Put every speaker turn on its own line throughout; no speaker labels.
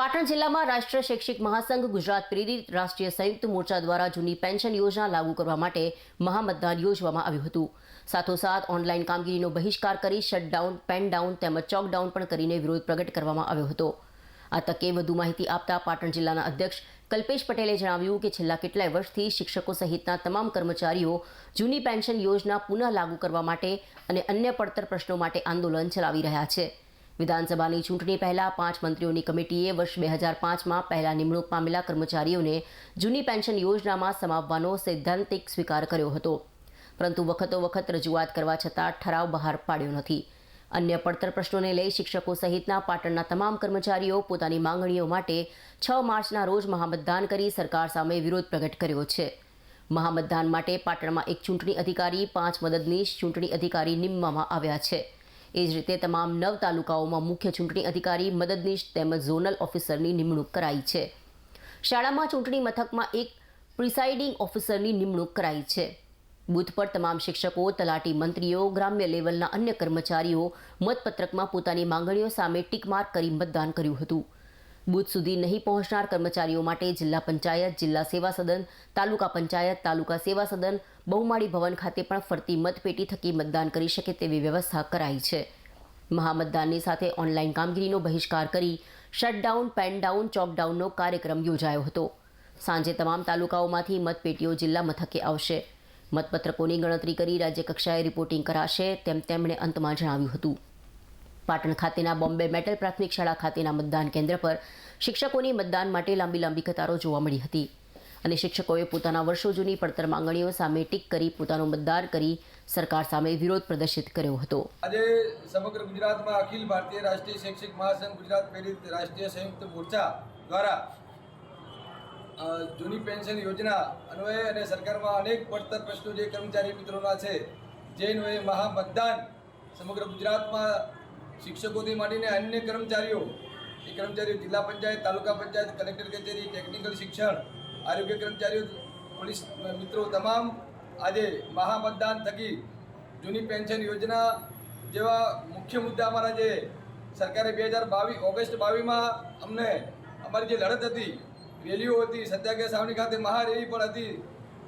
પાટણ જિલ્લામાં રાષ્ટ્રીય શૈક્ષિક મહાસંઘ, ગુજરાત પ્રેરિત રાષ્ટ્રીય સંયુક્ત મોરચા દ્વારા જૂની પેન્શન યોજના લાગુ કરવા માટે મહામતદાન યોજવામાં આવ્યું હતું. સાથોસાથ ઓનલાઈન કામગીરીનો બહિષ્કાર કરી શટડાઉન પેન ડાઉન તેમજ ચોકડાઉન પણ કરીને વિરોધ પ્રગટ કરવામાં આવ્યો હતો. આ તકે વધુ માહિતી આપતા પાટણ જિલ્લાના અધ્યક્ષ કલ્પેશ પટેલે જણાવ્યું કે છેલ્લા કેટલાય વર્ષથી શિક્ષકો સહિતના તમામ કર્મચારીઓ જૂની પેન્શન યોજના પુનઃ લાગુ કરવા માટે અને અન્ય પડતર પ્રશ્નો માટે આંદોલન ચલાવી રહ્યા છે. વિધાનસભાની ચૂંટણી પહેલા પાંચ મંત્રીઓની કમિટીએ વર્ષ બે હજાર પાંચમાં પહેલા નિમણૂક પામેલા કર્મચારીઓને જૂની પેન્શન યોજનામાં સમાવવાનો સૈદ્ધાંતિક સ્વીકાર કર્યો હતો. પરંતુ વખતો વખત રજૂઆત કરવા છતાં ઠરાવ બહાર પાડ્યો નથી. અન્ય પડતર પ્રશ્નોને લઈ શિક્ષકો સહિતના પાટણના તમામ કર્મચારીઓ પોતાની માંગણીઓ માટે છ માર્ચના રોજ મહામતદાન કરી સરકાર સામે વિરોધ પ્રગટ કર્યો છે. મહામતદાન માટે પાટણમાં એક ચૂંટણી અધિકારી, પાંચ મદદનીશ ચૂંટણી અધિકારી નિમવામાં આવ્યા છે. એ જ રીતે તમામ નવ તાલુકાઓમાં મુખ્ય ચૂંટણી અધિકારી, મદદનીશ તેમજ ઝોનલ ઓફિસરની નિમણૂક કરાઈ છે. શાળામાં ચૂંટણી મથકમાં એક પ્રિસાઇડિંગ ઓફિસરની નિમણૂક કરાઈ છે. બૂથ પર તમામ શિક્ષકો, તલાટી મંત્રીઓ, ગ્રામ્ય લેવલના અન્ય કર્મચારીઓ મતપત્રકમાં પોતાની માંગણીઓ સામે ટીકમાર્ક કરી મતદાન કર્યું હતું. બુથ સુધી નહીં પહોંચનાર કર્મચારીઓ માટે જિલ્લા પંચાયત, જિલ્લા સેવા સદન, તાલુકા પંચાયત, તાલુકા સેવા સદન બહુમાળી ભવન ખાતે પણ ફરતી મતપેટી થકી મતદાન કરી શકે તેવી વ્યવસ્થા કરાઈ છે. મહામતદાનની સાથે ઓનલાઈન કામગીરીનો બહિષ્કાર કરી શટડાઉન પેન ડાઉન ચોકડાઉનનો કાર્યક્રમ યોજાયો હતો. સાંજે તમામ તાલુકાઓમાંથી મતપેટીઓ જિલ્લા મથકે આવશે. મતપત્રકોની ગણતરી કરી રાજ્યકક્ષાએ રિપોર્ટિંગ કરાશે તેમ તેમણે અંતમાં જણાવ્યું હતું. પાટણ ખાતેના બોમ્બે મેટલ પ્રાથમિક શાળા ખાતેના મતદાન કેન્દ્ર પર શિક્ષકોની મતદાન માટે લાંબી લાંબી કતારો જોવા મળી હતી. અને શિક્ષકોએ પોતાના વર્ષો જૂની પડતર માંગણીઓ સામે ટીક કરી, પોતાનો મતદાન કરી સરકાર સામે વિરોધ પ્રદર્શિત કર્યો હતો.
આજે સમગ્ર ગુજરાતમાં અખિલ ભારતીય રાષ્ટ્રીય શૈક્ષિક મહાસંઘ, ગુજરાત પ્રેરિત રાષ્ટ્રીય સંયુક્ત મોરચા દ્વારા જૂની પેન્શન યોજના અન્વયે અને સરકારમાં અનેક પડતર પ્રશ્નો જે કર્મચારી મિત્રોના છે, જે અન્વયે મહામતદાન સમગ્ર ગુજરાતમાં શિક્ષકોથી માંડીને અન્ય કર્મચારીઓ, એ કર્મચારીઓ જિલ્લા પંચાયત, તાલુકા પંચાયત, કલેક્ટર કચેરી, ટેકનિકલ શિક્ષણ આરોગ્ય કર્મચારીઓ, પોલીસ મિત્રો તમામ આજે મહામતદાન થકી જૂની પેન્શન યોજના જેવા મુખ્ય મુદ્દા અમારા જે સરકારે બે હજાર બાવીસ ઓગસ્ટ બાવીસમાં અમને અમારી જે લડત હતી, રેલીઓ હતી, સત્યાગ્રહ સાવણી ખાતે મહારેલી પણ હતી,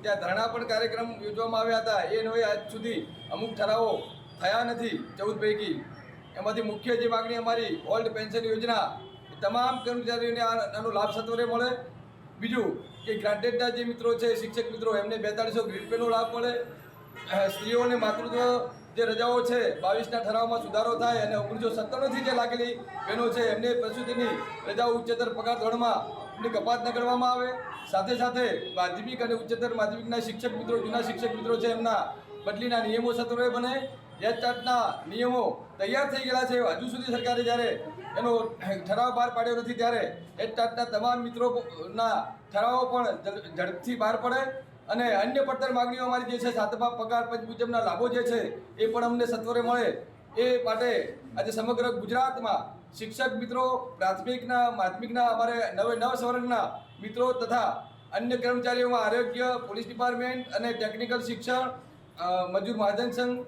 ત્યાં ધરણા પણ કાર્યક્રમ યોજવામાં આવ્યા હતા. એ નવે આજ સુધી અમુક ઠરાવો થયા નથી ચૌદ પૈકી. એમાંથી મુખ્ય જે માગણી અમારી ઓલ્ડ પેન્શન યોજના તમામ કર્મચારીઓને આનો લાભ સત્વરે મળે. બીજું કે ગ્રાન્ટેડના જે મિત્રો છે, શિક્ષક મિત્રો, એમને બેતાળીસો ગ્રીડ પેનો લાભ મળે. સ્ત્રીઓને માતૃત્વ જે રજાઓ છે, બાવીસના ઠરાવમાં સુધારો થાય અને ઓગણીસો સત્તાણુંથી જે લાગેલી બહેનો છે, એમને પ્રસૂતિની રજાઓ ઉચ્ચતર પગાર ધોરણમાં એમની કપાત ન કરવામાં આવે. સાથે સાથે માધ્યમિક અને ઉચ્ચતર માધ્યમિકના શિક્ષક મિત્રો, જૂના શિક્ષક મિત્રો છે, એમના બદલીના નિયમો સત્વરે બને જે ચાર્ટના નિયમો તૈયાર થઈ ગયેલા છે. હજુ સુધી સરકારે જ્યારે એનો ઠરાવ બહાર પાડ્યો નથી, ત્યારે એ ચાર્ટના તમામ મિત્રોના ઠરાવો પણ ઝડપથી બહાર પડે. અને અન્ય પડતર માગણીઓ અમારી જે છે, સાતમા પગાર પંચ મુજબના લાભો જે છે, એ પણ અમને સત્વરે મળે. એ માટે આજે સમગ્ર ગુજરાતમાં શિક્ષક મિત્રો, પ્રાથમિકના, માધ્યમિકના, અમારે નવે, નવ સવર્ગના મિત્રો તથા અન્ય કર્મચારીઓમાં આરોગ્ય, પોલીસ ડિપાર્ટમેન્ટ અને ટેકનિકલ શિક્ષણ મજૂર મહાજન સંઘ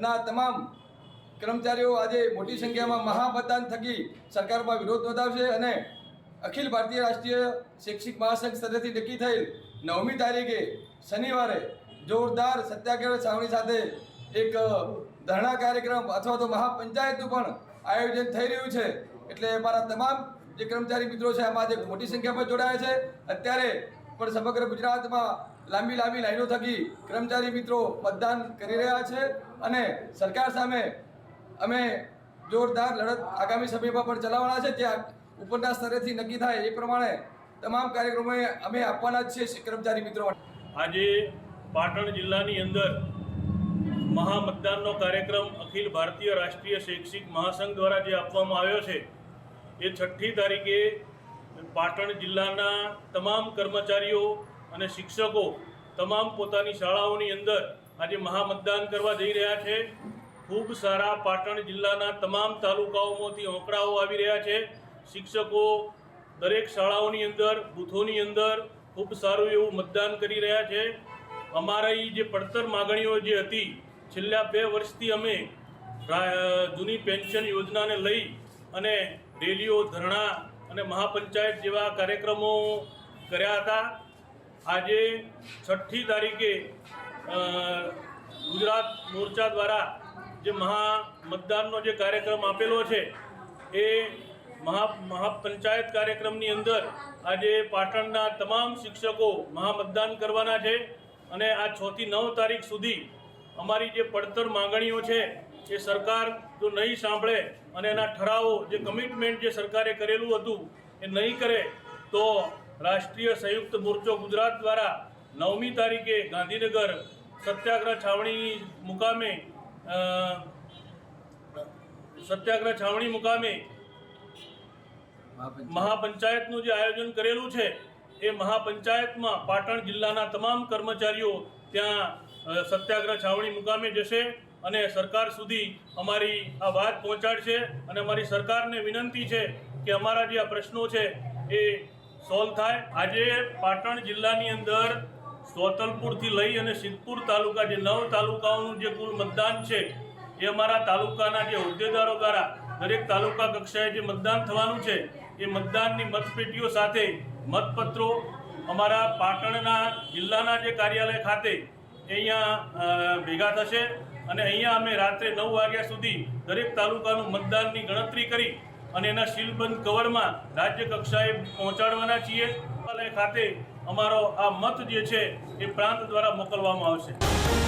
ના તમામ કર્મચારીઓ આજે મોટી સંખ્યામાં મહામતદાન થકી સરકારમાં વિરોધ નોંધાવશે અને અખિલ ભારતીય રાષ્ટ્રીય શૈક્ષિક મહાસંઘ સ્તરેથી નક્કી થયેલ નવમી તારીખે શનિવારે જોરદાર સત્યાગ્રહ છાવણી સાથે એક ધરણા કાર્યક્રમ અથવા તો મહાપંચાયતનું પણ આયોજન થઈ રહ્યું છે. એટલે અમારા તમામ જે કર્મચારી મિત્રો છે, આમાં આજે મોટી સંખ્યામાં જોડાયા છે. અત્યારે પણ સમગ્ર ગુજરાતમાં લાંબી લાંબી લાઈનો થકી કર્મચારી મિત્રો મતદાન કરી રહ્યા છે અને સરકાર સામે અમે જોરદાર લડત આગામી સમયમાં પણ ચલાવવાના છે. ત્યાં ઉપરના સ્તરેથી નક્કી થાય એ પ્રમાણે તમામ કાર્યક્રમો અમે આપવાના જ છીએ કર્મચારી મિત્રો.
આજે પાટણ જિલ્લાની અંદર મહામતદાનનો કાર્યક્રમ અખિલ ભારતીય રાષ્ટ્રીય શૈક્ષિક મહાસંઘ દ્વારા જે આપવામાં આવ્યો છે, એ છઠ્ઠી તારીખે પાટણ જિલ્લાના તમામ કર્મચારીઓ અને શિક્ષકો તમામ પોતાની શાળાઓની અંદર આજે મહામતદાન કરવા જઈ રહ્યા છે. ખૂબ સારા પાટણ જિલ્લાના તમામ તાલુકાઓમાંથી આંકડાઓ આવી રહ્યા છે. શિક્ષકો દરેક શાળાઓની અંદર, બૂથોની અંદર ખૂબ સારું એવું મતદાન કરી રહ્યા છે. અમારી જે પડતર માગણીઓ જે હતી, છેલ્લા બે વર્ષથી અમે જૂની પેન્શન યોજનાને લઈ અને રેલીઓ, ધરણા અને મહાપંચાયત જેવા કાર્યક્રમો કર્યા હતા. આજે છઠ્ઠી તારીખે ગુજરાત મોરચા દ્વારા જે મહા મતદાનનો જે કાર્યક્રમ આપેલો છે, એ મહા, મહાપંચાયત કાર્યક્રમની અંદર આજે પાટણના તમામ શિક્ષકો મહામતદાન કરવાના છે અને આ છથી નવ તારીખ સુધી અમારી જે પડતર માંગણીઓ છે, એ સરકાર જો નહીં સાંભળે અને એના ઠરાવો, જે કમિટમેન્ટ જે સરકારે કરેલું હતું, એ નહીં કરે, તો રાષ્ટ્રીય સંયુક્ત મોરચો ગુજરાત દ્વારા નવમી તારીખે ગાંધીનગર સત્યાગ્રહ છાવણી મુકામે સત્યાગ્રહ છાવણી મુકામે મહાપંચાયતનું જે આયોજન કરેલું છે એ મહાપંચાયતમાં પાટણ જિલ્લાના તમામ કર્મચારીઓ ત્યાં સત્યાગ્રહ છાવણી મુકામે જશે અને સરકાર સુધી અમારી આ વાત પહોંચાડશે અને અમારી સરકારને વિનંતી છે કે અમારા જે આ પ્રશ્નો છે એ સોલ્વ થાય. આજે પાટણ જિલ્લાની અંદર સોતલપુરથી લઈ અને સિદ્ધપુર તાલુકા જે નવ તાલુકાઓનું જે કુલ મતદાન છે, એ અમારા તાલુકાના જે હોદ્દેદારો દ્વારા દરેક તાલુકા કક્ષાએ જે મતદાન થવાનું છે, એ મતદાનની મતપેટીઓ સાથે મતપત્રો અમારા પાટણના જિલ્લાના જે કાર્યાલય ખાતે અહીંયા ભેગા થશે. અને અહીંયા અમે રાત્રે નવ વાગ્યા સુધી દરેક તાલુકાનું મતદાનની ગણતરી કરી અને એના શીલબંધ કવરમાં રાજ્ય કક્ષાએ પહોંચાડવાના છીએ. ખાતે અમારો આ મત જે છે એ પ્રાંત દ્વારા મોકલવામાં આવશે.